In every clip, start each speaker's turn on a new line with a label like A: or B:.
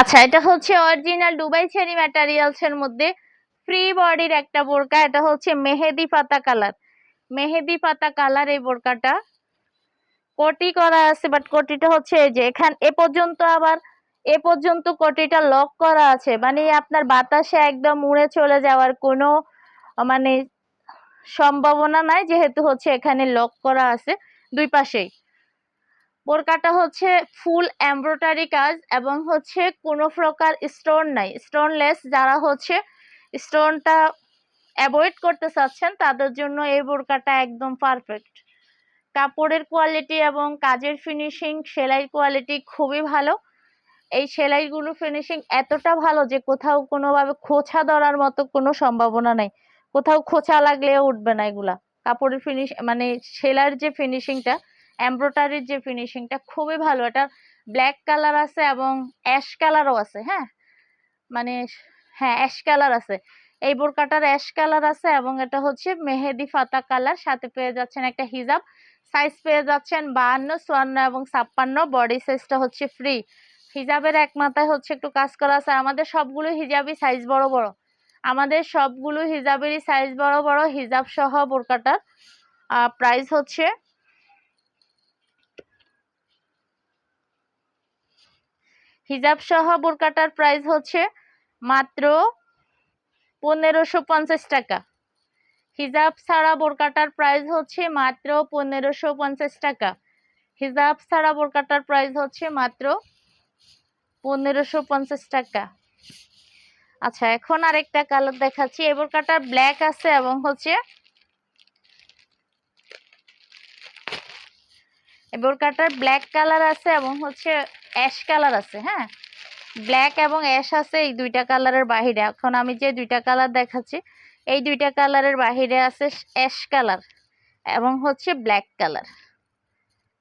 A: আচ্ছা এটা হচ্ছে অরিজিনাল দুবাই চেরি ম্যাটেরিয়ালস এর মধ্যে ফ্রি বডির একটা বোরকা, এটা হচ্ছে মেহেদি পাতা কালার মেহেদি পাতা কালার এই বোরকাটা। কোটি করা আছে বাট কোটিটা হচ্ছে এই যে, এখান, এ পর্যন্ত আবার, এ পর্যন্ত কোটিটা লক করা আছে। মানে আপনার বাতাসে একদম উড়ে চলে যাওয়ার কোনো মানে সম্ভাবনা নাই, যেহেতু হচ্ছে এখানে লক করা আছে দুই পাশেই। বোরকাটা হচ্ছে ফুল এমব্রয়ডারি কাজ এবং হচ্ছে কোনো প্রকার স্টোন নাই। স্টোনলেস যারা হচ্ছে স্টোনটা অ্যাভয়েড করতে চাচ্ছেন, তাদের জন্য এই বোরকাটা একদম পারফেক্ট। কাপড়ের কোয়ালিটি এবং কাজের ফিনিশিং, সেলাই কোয়ালিটি খুবই ভালো। এই সেলাইগুলো ফিনিশিং এতটা ভালো যে কোথাও কোনোভাবে খোঁচা ধরার মতো কোনো সম্ভাবনা নেই। কোথাও খোঁচা লাগলেও উঠবে না এগুলা। কাপড়ের ফিনিশ মানে সেলাইয়ের যে ফিনিশিংটা এমব্রয়ডারির যে ফিনিশিংটা খুবই ভালো। এটা ব্ল্যাক কালার আছে এবং অ্যাশ কালারও আছে হ্যাঁ? মানে হ্যাঁ অ্যাশ কালার আছে। এই বোরকাটার অ্যাশ কালার আছে এবং এটা হচ্ছে মেহেদি ফাতা কালার, সাথে পেয়ে যাচ্ছেন একটা হিজাব। সাইজ পেয়ে যাচ্ছেন বাহান্ন, চুয়ান্ন এবং ছাপ্পান্ন। বডি সাইজটা হচ্ছে ফ্রি হিজাবের এক মাথায় হচ্ছে একটু কাজ করা আছে। আমাদের সবগুলো হিজাবই সাইজ বড় বড়। আমাদের সবগুলো হিজাবেরই সাইজ বড় বড়। হিজাব সহ বোরকাটার প্রাইস হচ্ছে হিজাব সহ বোরকাটার প্রাইস হচ্ছে মাত্র পনেরোশো পঞ্চাশ টাকা। হিজাব ছাড়া বোরকাটার প্রাইস হচ্ছে মাত্র পনেরোশো পঞ্চাশ টাকা। হিজাব ছাড়া বোরকাটার প্রাইস হচ্ছে মাত্র পনেরোশো পঞ্চাশ টাকা। আচ্ছা এখন আরেকটা কালার দেখাচ্ছি। এই বোরকাটার ব্ল্যাক আছে এবং হচ্ছে এই বোরকাটার ব্ল্যাক কালার আছে এবং হচ্ছে অ্যাশ কালার আছে হ্যাঁ? ব্ল্যাক এবং অ্যাশ আছে এই দুইটা কালারের বাহিরে। এখন আমি যে দুইটা কালার দেখাচ্ছি, এই দুইটা কালারের বাহিরে আছে অ্যাশ কালার এবং হচ্ছে ব্ল্যাক কালার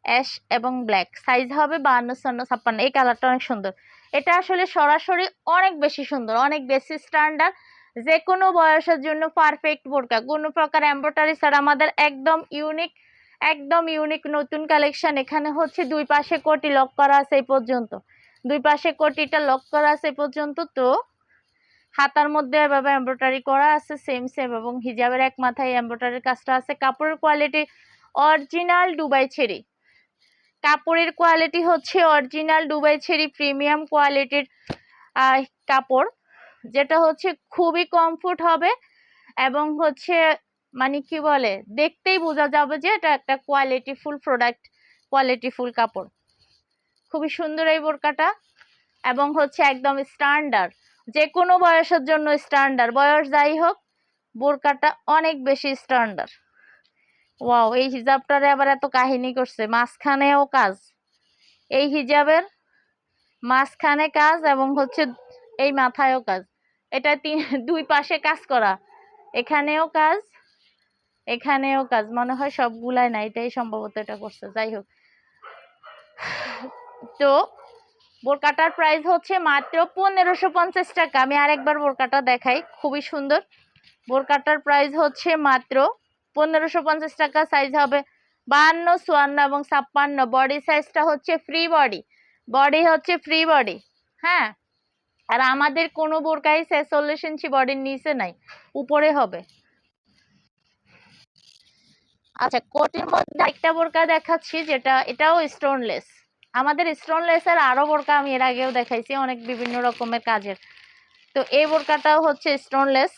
A: অ্যাশ এবং ব্ল্যাক সাইজ হবে বাহান্ন চন্ন ছাপ্পান্ন। এই কালারটা অনেক সুন্দর। এটা আসলে সরাসরি অনেক বেশি সুন্দর, অনেক বেশি স্ট্যান্ডার্ড যে কোনো বয়সের জন্য পারফেক্ট বোরকা। কোনো প্রকার এমব্রয়ডারি ছাড়া আমাদের একদম ইউনিক একদম ইউনিক নতুন কালেকশন এখানে হচ্ছে দুই পাশে কোটি লক করা আছে এই পর্যন্ত। দুই পাশে কোটিটা লক করা আছে এই পর্যন্ত তো হাতার মধ্যে এভাবে এমব্রয়ডারি করা আছে সেম সেম এবং হিজাবের এক মাথায় এমব্রয়ডারির কাজটা আছে। কাপড়ের কোয়ালিটি অরিজিনাল দুবাই ছেড়ি কাপড়ের কোয়ালিটি হচ্ছে অরিজিনাল দুবাই ছেড়ি প্রিমিয়াম কোয়ালিটির কাপড়। যেটা হচ্ছে খুবই কমফোর্ট হবে এবং হচ্ছে মানে কি বলে? দেখতেই বোঝা যাবে যে এটা একটা কোয়ালিটিফুল প্রোডাক্ট কোয়ালিটিফুল কাপড়। খুবই সুন্দর এই বোরকাটা এবং হচ্ছে একদম স্ট্যান্ডার্ড যে কোনো বয়সের জন্য স্ট্যান্ডার্ড বয়স যাই হোক, বোরকাটা অনেক বেশি স্ট্যান্ডার্ড ওয়াও এই হিজাবটারে আবার এত কাহিনী করছে। মাঝখানেও কাজ। এই হিজাবের মাঝখানে কাজ এবং হচ্ছে এই মাথায়ও কাজ। এটা তিন দুই পাশে কাজ করা। এখানেও কাজ। এখানেও কাজ, মনে হয় সবগুলাই না এটাই সম্ভবত এটা করছে, যাই হোক। তো বোরকাটার প্রাইস হচ্ছে মাত্র পনেরোশো পঞ্চাশ টাকা। আমি আরেকবার বোরকাটা দেখাই, খুবই সুন্দর। বোরকাটার প্রাইস হচ্ছে মাত্র পনেরোশো পঞ্চাশ টাকা সাইজ হবে বাহান্ন, চুয়ান্ন এবং ছাপ্পান্ন। বডি সাইজটা হচ্ছে ফ্রি বডি বডি হচ্ছে ফ্রি বডি হ্যাঁ? আর আমাদের কোনো বোরকাই ছেচল্লিশ ইঞ্চি বডির নিচে নাই, উপরে হবে। আচ্ছা কোটের মধ্যে একটা বোরকা দেখাচ্ছি যেটা, এটাও স্টোনলেস আমাদের স্টোনলেসের আরও বোরকা আমি এর আগেও দেখাইছি, অনেক বিভিন্ন রকমের কাজের। তো এই বোরকাটাও হচ্ছে স্টোনলেস